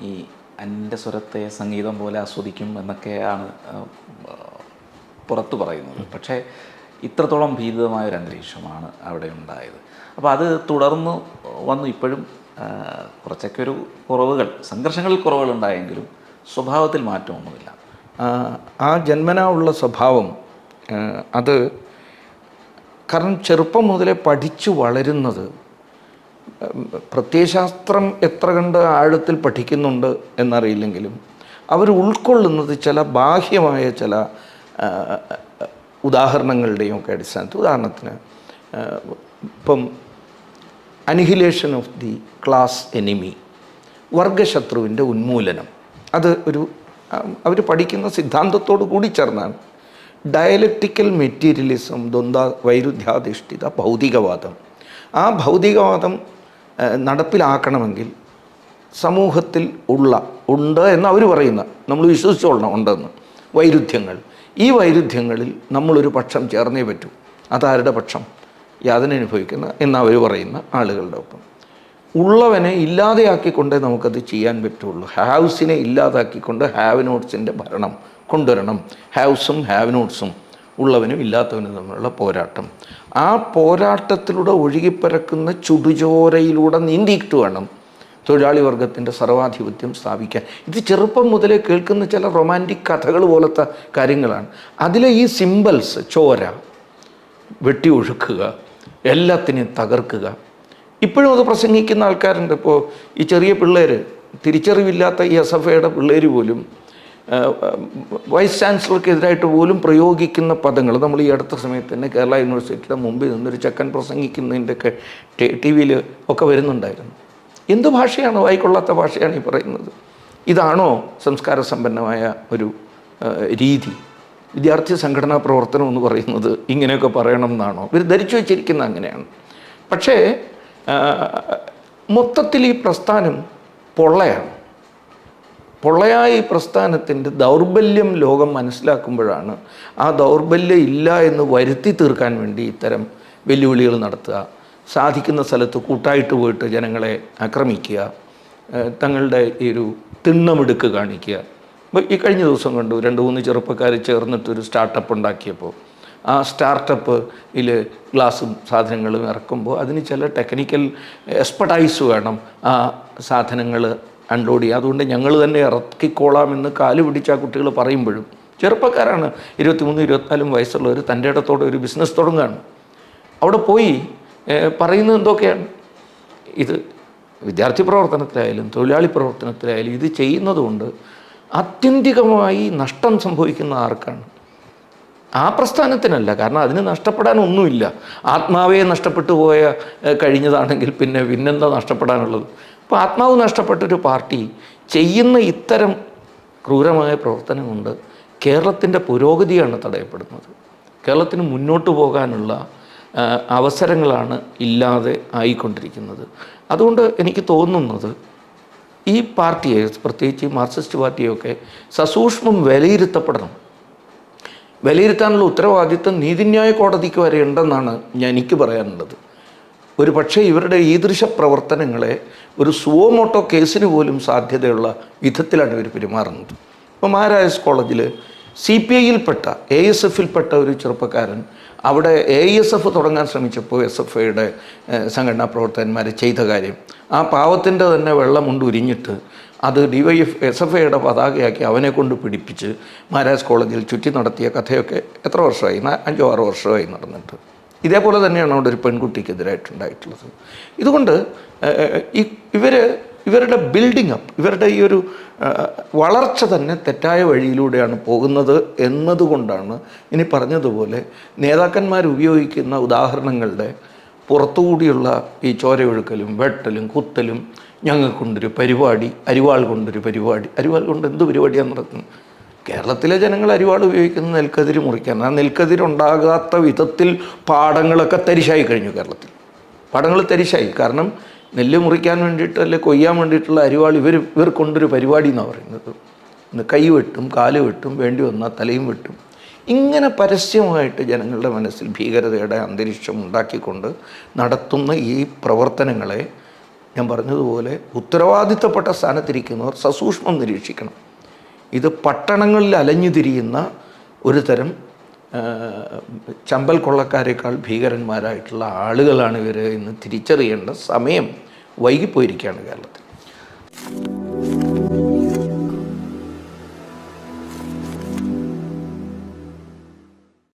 ഈ എന്റെ സ്വരത്തെ സംഗീതം പോലെ ആസ്വദിക്കും എന്നൊക്കെയാണ് പുറത്തു പറയുന്നത്. പക്ഷേ ഇത്രത്തോളം ഭീതിതമായ ഒരു അന്തരീക്ഷമാണ് അവിടെ ഉണ്ടായത്. അപ്പോൾ അത് തുടർന്ന് വന്നു. ഇപ്പോഴും കുറച്ചൊക്കെ ഒരു കുറവുകൾ സംഘർഷങ്ങളിൽ കുറവുകൾ ഉണ്ടായെങ്കിലും സ്വഭാവത്തിൽ മാറ്റമൊന്നുമില്ല. ആ, ജന്മനാ ഉള്ള സ്വഭാവം അത് കാരണം ചെറുപ്പം മുതലേ പഠിച്ചു വളരുന്നത് പ്രത്യയശാസ്ത്രം എത്ര കണ്ട് ആഴത്തിൽ പഠിക്കുന്നുണ്ട് എന്നറിയില്ലെങ്കിലും അവർ ഉൾക്കൊള്ളുന്നത് ചില ബാഹ്യമായ ചില ഉദാഹരണങ്ങളുടെയും ഒക്കെ അടിസ്ഥാനത്തിൽ. ഉദാഹരണത്തിന് ഇപ്പം annihilation of the class enemy വർഗശത്രുവിന്റെ ഉന്മൂലനം. അത് ഒരു അവർ പഠിക്കുന്ന സിദ്ധാന്തത്തോട് കൂടി ചേർന്നാണ്. ഡയലക്റ്റിക്കൽ മെറ്റീരിയലിസം ദ്വന്ദ്വ വൈരുദ്ധ്യാധിഷ്ഠിത ഭൗതികവാദം. ആ ഭൗതികവാദം നടപ്പിലാക്കണമെങ്കിൽ സമൂഹത്തിൽ ഉള്ള ഉണ്ട് എന്ന് അവർ പറയുന്ന നമ്മൾ വിശ്വസിച്ചോളണം ഉണ്ടെന്ന്. വൈരുദ്ധ്യങ്ങൾ. ഈ വൈരുദ്ധ്യങ്ങളിൽ നമ്മളൊരു പക്ഷം ചേർന്നേ പറ്റൂ. അതാരുടെ പക്ഷം? യാതന അനുഭവിക്കുന്ന എന്ന് അവർ പറയുന്ന ആളുകളുടെ ഒപ്പം. ഉള്ളവനെ ഇല്ലാതെയാക്കിക്കൊണ്ടേ നമുക്കത് ചെയ്യാൻ പറ്റുള്ളൂ. ഹാവ്സിനെ ഇല്ലാതാക്കിക്കൊണ്ട് ഹാവ് നോട്ട്സിന്റെ ഭരണം കൊണ്ടുവരണം. ഹാവ്സും ഹാവ് നോട്ട്സും ഉള്ളവനും ഇല്ലാത്തവനും തമ്മിലുള്ള പോരാട്ടം. ആ പോരാട്ടത്തിലൂടെ ഒഴുകിപ്പരക്കുന്ന ചുടുചോരയിലൂടെ നീന്തിയിട്ട് വേണം തൊഴിലാളി വർഗത്തിന്റെ സർവാധിപത്യം സ്ഥാപിക്കാൻ. ഇത് ചെറുപ്പം മുതലേ കേൾക്കുന്ന ചില റൊമാന്റിക് കഥകൾ പോലത്തെ കാര്യങ്ങളാണ്. അതിലെ ഈ സിമ്പിൾസ് ചോര വെട്ടി ഒഴുക്കുക എല്ലാത്തിനെയും തകർക്കുക. ഇപ്പോഴും അത് പ്രസംഗിക്കുന്ന ആൾക്കാരുണ്ട്. ഇപ്പോൾ ഈ ചെറിയ പിള്ളേർ തിരിച്ചറിവില്ലാത്ത ഈ എസ് എഫ് ഐയുടെ പിള്ളേർ പോലും വൈസ് ചാൻസലർക്കെതിരായിട്ട് പോലും പ്രയോഗിക്കുന്ന പദങ്ങൾ നമ്മൾ ഈ അടുത്ത സമയത്ത് തന്നെ കേരള യൂണിവേഴ്സിറ്റിയുടെ മുമ്പിൽ നിന്നൊരു ചെക്കൻ പ്രസംഗിക്കുന്നതിന്റെയൊക്കെ ടി വിയിൽ ഒക്കെ വരുന്നുണ്ടായിരുന്നു. എന്ത് ഭാഷയാണ്? വായിക്കൊള്ളാത്ത ഭാഷയാണ് ഈ പറയുന്നത്. ഇതാണോ സംസ്കാര സമ്പന്നമായ ഒരു രീതി? വിദ്യാർത്ഥി സംഘടനാ പ്രവർത്തനം എന്ന് പറയുന്നത് ഇങ്ങനെയൊക്കെ പറയണം എന്നാണോ? ഇവർ ധരിച്ചു വച്ചിരിക്കുന്ന അങ്ങനെയാണ്. പക്ഷേ മൊത്തത്തിൽ ഈ പ്രസ്ഥാനം പൊള്ളയാണ്. പൊള്ളയായ പ്രസ്ഥാനത്തിന്റെ ദൗർബല്യം ലോകം മനസ്സിലാക്കുമ്പോഴാണ് ആ ദൗർബല്യം ഇല്ല എന്ന് വരുത്തി തീർക്കാൻ വേണ്ടി ഇത്തരം വെല്ലുവിളികൾ നടത്തുക. സാധിക്കുന്ന സ്ഥലത്ത് കൂട്ടായിട്ട് പോയിട്ട് ജനങ്ങളെ ആക്രമിക്കുക. തങ്ങളുടെ ഈ ഒരു തിണ്ണമെടുക്ക് കാണിക്കുക. അപ്പോൾ ഈ കഴിഞ്ഞ ദിവസം കണ്ടു രണ്ട് മൂന്ന് ചെറുപ്പക്കാർ ചേർന്നിട്ടൊരു സ്റ്റാർട്ടപ്പ് ഉണ്ടാക്കിയപ്പോൾ ആ സ്റ്റാർട്ടപ്പിൽ ഗ്ലാസും സാധനങ്ങളും ഇറക്കുമ്പോൾ അതിന് ചില ടെക്നിക്കൽ എക്സ്പെർട്ടൈസ് വേണം ആ സാധനങ്ങൾ അൺലോഡ്. ചെയ്യുക അതുകൊണ്ട് ഞങ്ങൾ തന്നെ ഇറക്കിക്കോളാമെന്ന് കാൽ പിടിച്ച ആ കുട്ടികൾ പറയുമ്പോഴും ചെറുപ്പക്കാരാണ്. ഇരുപത്തിമൂന്ന് ഇരുപത്തിനാലും വയസ്സുള്ളവർ തന്റെ ഇടത്തോടെ ഒരു ബിസിനസ് തുടങ്ങുകയാണ്. അവിടെ പോയി പറയുന്നത് എന്തൊക്കെയാണ്? ഇത് വിദ്യാർത്ഥി പ്രവർത്തനത്തിലായാലും തൊഴിലാളി പ്രവർത്തനത്തിലായാലും ഇത് ചെയ്യുന്നതുകൊണ്ട് ആത്യന്തികമായി നഷ്ടം സംഭവിക്കുന്ന ആർക്കാണ്? ആ പ്രസ്ഥാനത്തിനല്ല. കാരണം അതിന് നഷ്ടപ്പെടാനൊന്നുമില്ല. ആത്മാവേ നഷ്ടപ്പെട്ടു പോയ കഴിഞ്ഞതാണെങ്കിൽ പിന്നെ പിന്നെന്താ നഷ്ടപ്പെടാനുള്ളത്? അപ്പോൾ ആത്മാവ് നഷ്ടപ്പെട്ടൊരു പാർട്ടി ചെയ്യുന്ന ഇത്തരം ക്രൂരമായ പ്രവർത്തനം കൊണ്ട് കേരളത്തിന്റെ പുരോഗതിയാണ് തടയപ്പെടുന്നത്. കേരളത്തിന് മുന്നോട്ട് പോകാനുള്ള അവസരങ്ങളാണ് ഇല്ലാതെ ആയിക്കൊണ്ടിരിക്കുന്നത്. അതുകൊണ്ട് എനിക്ക് തോന്നുന്നത് ഈ പാർട്ടിയെ പ്രത്യേകിച്ച് മാർക്സിസ്റ്റ് പാർട്ടിയൊക്കെ സസൂക്ഷ്മം വിലയിരുത്തപ്പെടണം. വിലയിരുത്താനുള്ള ഉത്തരവാദിത്വം നീതിന്യായ കോടതിക്ക് വരെ ഉണ്ടെന്നാണ് ഞാൻ എനിക്ക് പറയാനുള്ളത്. ഒരു പക്ഷേ ഇവരുടെ ഈദൃശ പ്രവർത്തനങ്ങളെ ഒരു സുവോമോട്ടോ കേസിന് പോലും സാധ്യതയുള്ള വിധത്തിലാണ് ഇവർ പെരുമാറുന്നത്. ഇപ്പോൾ മഹാരാജാസ് കോളേജിൽ സി പി ഐയിൽപ്പെട്ട എ എസ് എഫിൽപ്പെട്ട ഒരു ചെറുപ്പക്കാരൻ അവിടെ എ എസ് എഫ് തുടങ്ങാൻ ശ്രമിച്ചപ്പോൾ എസ് എഫ് ഐയുടെ സംഘടനാ പ്രവർത്തകന്മാർ ചെയ്ത കാര്യം. ആ പാവത്തിന്റെ തന്നെ വെള്ളമുണ്ട് ഉരിഞ്ഞിട്ട് അത് D Y F S F ഐയുടെ പതാകയാക്കി അവനെ കൊണ്ട് പിടിപ്പിച്ച് മഹാരാജ് കോളേജിൽ ചുറ്റി നടത്തിയ കഥയൊക്കെ എത്ര വർഷമായി? അഞ്ചോ ആറോ വർഷമായി നടന്നിട്ട്. ഇതേപോലെ തന്നെയാണ് അവിടെ ഒരു പെൺകുട്ടിക്കെതിരായിട്ടുണ്ടായിട്ടുള്ളത്. ഇതുകൊണ്ട് ഇവർ ഇവരുടെ ബിൽഡിംഗ് അപ്പ് ഇവരുടെ ഈ ഒരു വളർച്ച തന്നെ തെറ്റായ വഴിയിലൂടെയാണ് പോകുന്നത് എന്നതുകൊണ്ടാണ് ഇനി പറഞ്ഞതുപോലെ നേതാക്കന്മാർ ഉപയോഗിക്കുന്ന ഉദാഹരണങ്ങളുടെ പുറത്തുകൂടിയുള്ള ഈ ചോരയൊഴുക്കലും വെട്ടലും കുത്തലും ഞങ്ങൾക്കൊണ്ടൊരു പരിപാടി അരിവാൾ കൊണ്ടൊരു പരിപാടി. അരിവാൾ കൊണ്ട് എന്ത് പരിപാടിയാണ് നടക്കുന്നത് കേരളത്തിലെ ജനങ്ങൾ അരിവാൾ ഉപയോഗിക്കുന്ന നെൽക്കതിര് മുറിക്കാൻ ആ നെൽക്കതിരുണ്ടാകാത്ത വിധത്തിൽ പാടങ്ങളൊക്കെ തരിശായി കഴിഞ്ഞു കേരളത്തിൽ. പാടങ്ങൾ തരിശായി. കാരണം നെല്ല് മുറിക്കാൻ വേണ്ടിയിട്ട് അല്ലെ കൊയ്യാൻ വേണ്ടിയിട്ടുള്ള അരിവാൾ ഇവർ ഇവർ കൊണ്ടൊരു പരിപാടി എന്നാണ് പറയുന്നത്. ഇന്ന് കൈ വെട്ടും കാൽ വെട്ടും വേണ്ടി വന്നാൽ തലയും വെട്ടും. ഇങ്ങനെ പരസ്യമായിട്ട് ജനങ്ങളുടെ മനസ്സിൽ ഭീകരതയുടെ അന്തരീക്ഷം ഉണ്ടാക്കിക്കൊണ്ട് നടത്തുന്ന ഈ പ്രവർത്തനങ്ങളെ ഞാൻ പറഞ്ഞതുപോലെ ഉത്തരവാദിത്തപ്പെട്ട സ്ഥാനത്തിരിക്കുന്നവർ സസൂക്ഷ്മം നിരീക്ഷിക്കണം. ഇത് പട്ടണങ്ങളിൽ അലഞ്ഞു തിരിയുന്ന ഒരു തരം ചമ്പൽ കൊള്ളക്കാരേക്കാൾ ഭീകരന്മാരായിട്ടുള്ള ആളുകളാണ് ഇവർ എന്ന് തിരിച്ചറിയേണ്ട സമയം വൈകിപ്പോയിരിക്കുകയാണ് കേരളത്തിൽ.